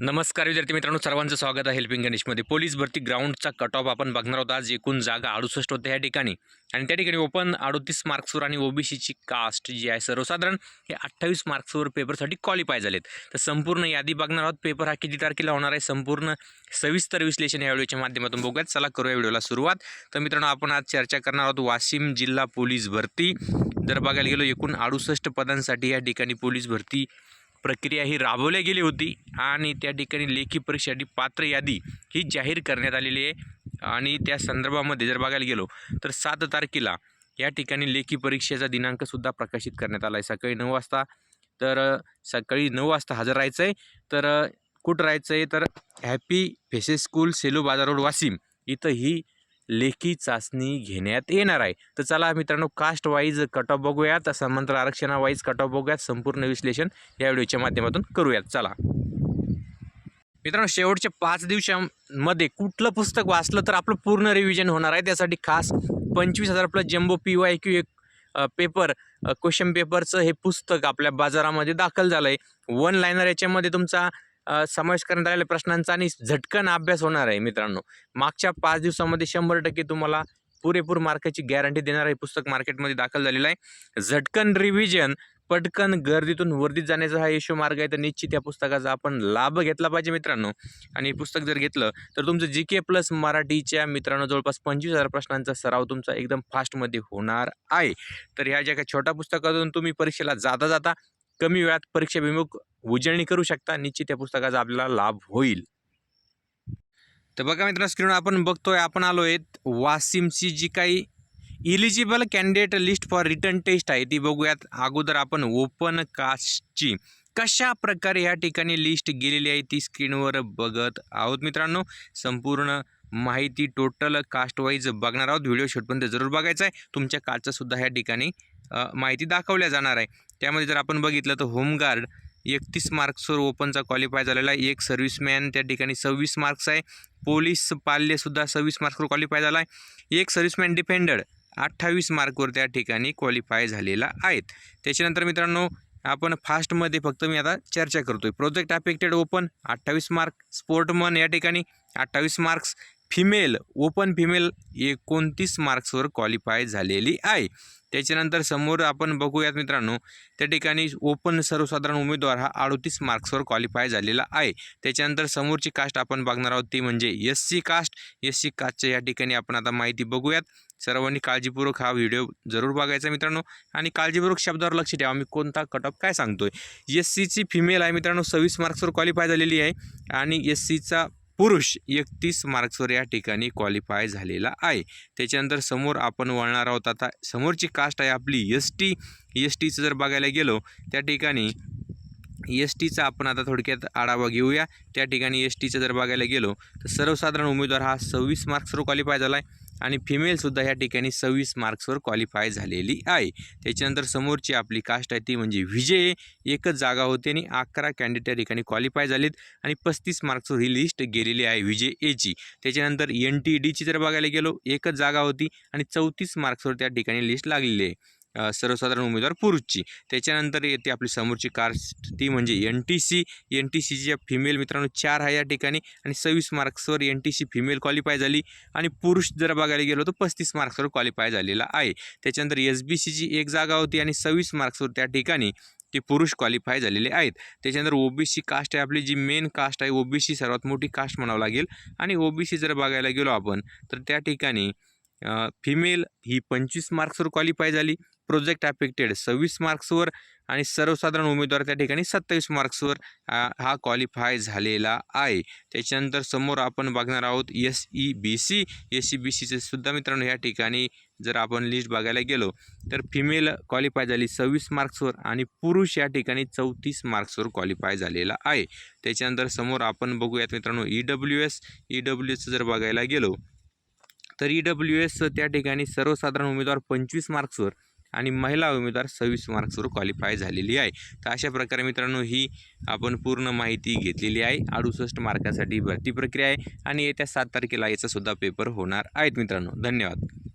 नमस्कार विद्यार्थी मित्रांनो सर्वांचं स्वागत आहे हेल्पिंग गणेशमध्ये पोलीस भरती ग्राउंडचा कट ऑफ आपण बघणार आहोत. आज एकूण जागा अडुसष्ट होत्या या ठिकाणी. आणि त्या ठिकाणी ओपन अडोतीस मार्क्सवर आणि ओबीसीची कास्ट जी आहे सर्वसाधारण हे अठ्ठावीस मार्क्सवर पेपरसाठी क्वालिफाय झालेत. तर संपूर्ण यादी बघणार आहोत. पेपर हा किती तारखेला होणार आहे? संपूर्ण सविस्तर विश्लेषण या व्हिडिओच्या माध्यमातून बघूयात. चला करूया व्हिडिओला सुरुवात. तर मित्रांनो आपण आज चर्चा करणार आहोत वाशिम जिल्हा पोलीस भरती. जर बघायला गेलो एकूण अडुसष्ट पदांसाठी या ठिकाणी पोलीस भरती प्रक्रिया ही राबवली गेली होती आणि त्या ठिकाणी लेखी परीक्षेसाठी पात्र यादी ही जाहीर करण्यात आलेली आहे. आणि त्या संदर्भामध्ये जर बघायला गेलो तर सात तारखेला या ठिकाणी लेखी परीक्षेचा दिनांकसुद्धा प्रकाशित करण्यात आला आहे. सकाळी नऊ वाजता. तर सकाळी नऊ वाजता हजर राहायचं आहे तर कुठं राहायचं आहे तर हॅपी फेसेस स्कूल सेलू बाजार रोड वाशिम इथं ही लेखी चाचणी घेण्यात येणार आहे. तर चला मित्रांनो कास्ट वाईज कट ऑफ बघूयात. समांतर आरक्षणावाईज कट ऑफ बघूयात. संपूर्ण विश्लेषण या व्हिडिओच्या माध्यमातून करूयात. चला. मित्रांनो शेवटच्या पाच दिवसांमध्ये कुठलं पुस्तक वाचलं तर आपलं पूर्ण रिव्हिजन होणार आहे. त्यासाठी खास पंचवीस हजार plus jumbo P Y Q एक पेपर क्वेश्चन पेपरचं हे पुस्तक आपल्या बाजारामध्ये दाखल झालं आहे वन लायनर याच्यामध्ये तुमचा समावेश करण्यात आलेल्या प्रश्नांचा आणि झटकन अभ्यास होणार आहे मित्रांनो. मागच्या पाच दिवसामध्ये शंभर टक्के तुम्हाला पुरेपूर मार्काची गॅरंटी देणारं हे पुस्तक मार्केटमध्ये दाखल झालेलं आहे. झटकन रिव्हिजन पटकन गर्दीतून वर्दीत जाण्याचा हा यशो मार्ग आहे तर निश्चित या पुस्तकाचा आपण लाभ घेतला पाहिजे मित्रांनो. आणि हे पुस्तक जर घेतलं तर तुमचं जी के प्लस मराठीच्या मित्रांनो जवळपास पंचवीस हजार प्रश्नांचा सराव तुमचा एकदम फास्टमध्ये होणार आहे. तर ह्या ज्या काही छोट्या पुस्तकातून तुम्ही परीक्षेला जाता जाता कमी वेळात परीक्षाभिमुख उजळणी करू शकता. निश्चित त्या पुस्तकाचा आपल्याला लाभ होईल. तर बघा मित्रांनो स्क्रीनवर आपण बघतोय आपण आलो आहेत वासिमची जी काही eligible candidate list for written test आहे ती बघूयात. अगोदर आपण ओपन कास्टची कशा प्रकारे या ठिकाणी लिस्ट गेलेली आहे ती स्क्रीनवर बघत आहोत मित्रांनो. संपूर्ण माहिती टोटल कास्ट वाईज बघणार आहोत. व्हिडिओ शूटपर्यंत जरूर बघायचा आहे. तुमच्या कालचा ह्या ठिकाणी माहिती दाखवल्या जाणार आहे. त्यामध्ये जर आपण बघितलं तर होमगार्ड एकतीस मार्क्सवर ओपनचा क्वालिफाय झालेला आहे. एक सर्व्हिसमॅन त्या ठिकाणी सव्वीस मार्क्स आहे. पोलीस पाल्यसुद्धा सव्वीस मार्क्सवर क्वालिफाय झाला आहे. एक सर्व्हिसमॅन डिफेंडर अठ्ठावीस मार्कवर त्या ठिकाणी क्वालिफाय झालेला आहेत. त्याच्यानंतर मित्रांनो आपण फास्टमध्ये फक्त मी आता चर्चा करतोय. प्रोजेक्ट अफेक्टेड ओपन अठ्ठावीस मार्क. स्पोर्टमन या ठिकाणी अठ्ठावीस मार्क्स. फिमेल ओपन फिमेल एकोणतीस मार्क्सवर क्वालिफाय झालेली आहे. त्याच्यानंतर समोर आपण बघूयात मित्रांनो त्या ठिकाणी ओपन सर्वसाधारण उमेदवार हा अडोतीस मार्क्सवर क्वालिफाय झालेला आहे. त्याच्यानंतर समोरची कास्ट आपण बघणार आहोत ती म्हणजे S C caste S C कास्टच्या या ठिकाणी आपण आता माहिती बघूयात. सर्वांनी काळजीपूर्वक हा व्हिडिओ जरूर बघायचा मित्रांनो. आणि काळजीपूर्वक शब्दावर लक्ष ठेवा मी कोणता कट ऑफ काय सांगतोय? एस सीची फिमेल आहे मित्रांनो सव्वीस मार्क्सवर क्वालिफाय झालेली आहे. आणि एस सीचा पुरुष एकतीस मार्क्सवर या ठिकाणी क्वालिफाय झालेला आहे. त्याच्यानंतर समोर आपण वळणार आहोत आता. समोरची कास्ट आहे आपली एस टी एस टीचं जर बघायला गेलो त्या ठिकाणी एस टीचा आपण आता थोडक्यात आढावा घेऊया. त्या ठिकाणी एस टीचं जर बघायला गेलो तर सर्वसाधारण उमेदवार हा सव्वीस मार्क्सवर क्वालिफाय झाला आहे आणि फिमेलसुद्धा ह्या ठिकाणी सव्वीस मार्क्सवर क्वालिफाय झालेली आहे. त्याच्यानंतर समोरची आपली कास्ट आहे ती म्हणजे विजय. एकच जागा होती आणि अकरा कॅन्डिडेट या ठिकाणी क्वालिफाय झालेत आणि पस्तीस मार्क्सवर ही लिस्ट गेलेली आहे विजय एची त्याच्यानंतर एन टी डीची जर बघायला गेलो एकच जागा होती आणि चौतीस मार्क्सवर त्या ठिकाणी लिस्ट लागलेली आहे. सर्वसाधारण उमेदवार पुरुषची. त्याच्यानंतर येते आपली समोरची कास्ट ती म्हणजे N T C N T सीच्या फिमेल मित्रांनो चार आहे या ठिकाणी. आणि सव्वीस मार्क्सवर N T C female qualify झाली. आणि पुरुष जर बघायला गेलो तर पस्तीस मार्क्सवर क्वालिफाय झालेला आहे. त्याच्यानंतर एस बी सीची एक जागा होती आणि सव्वीस मार्क्सवर त्या ठिकाणी ते पुरुष क्वालिफाय झालेले आहेत. त्याच्यानंतर ओबीसी कास्ट आहे आपली जी मेन कास्ट आहे. ओबीसी सर्वात मोठी कास्ट म्हणावं लागेल. आणि ओबीसी जर बघायला गेलो आपण तर त्या ठिकाणी फिमेल ही पंचवीस मार्क्सवर क्वालिफाय झाली. प्रोजेक्ट अफेक्टेड सव्वीस मार्क्सवर आणि सर्वसाधारण उमेदवार त्या ठिकाणी सत्तावीस मार्क्सवर हा क्वालिफाय झालेला आहे. त्याच्यानंतर समोर आपण बघणार आहोत S E B C S E B सीचे सुद्धा मित्रांनो या ठिकाणी जर आपण लिस्ट बघायला गेलो तर फिमेल क्वालिफाय झाली सव्वीस मार्क्सवर आणि पुरुष या ठिकाणी चौतीस मार्क्सवर क्वालिफाय झालेला आहे. त्याच्यानंतर समोर आपण बघूयात मित्रांनो E W S E W एसचं जर बघायला गेलो तर ई डब्ल्यू एस त्या ठिकाणी सर्वसाधारण उमेदवार पंचवीस मार्क्सवर आणि महिला उमेदवार सव्वीस मार्क्सवर क्वालिफाय झालेली आहे. तर अशा प्रकारे मित्रांनो ही आपण पूर्ण माहिती घेतलेली आहे. अडुसष्ट मार्कासाठी भरती प्रक्रिया आहे आणि येत्या सात तारखेला याचासुद्धा पेपर होणार आहेत मित्रांनो. धन्यवाद.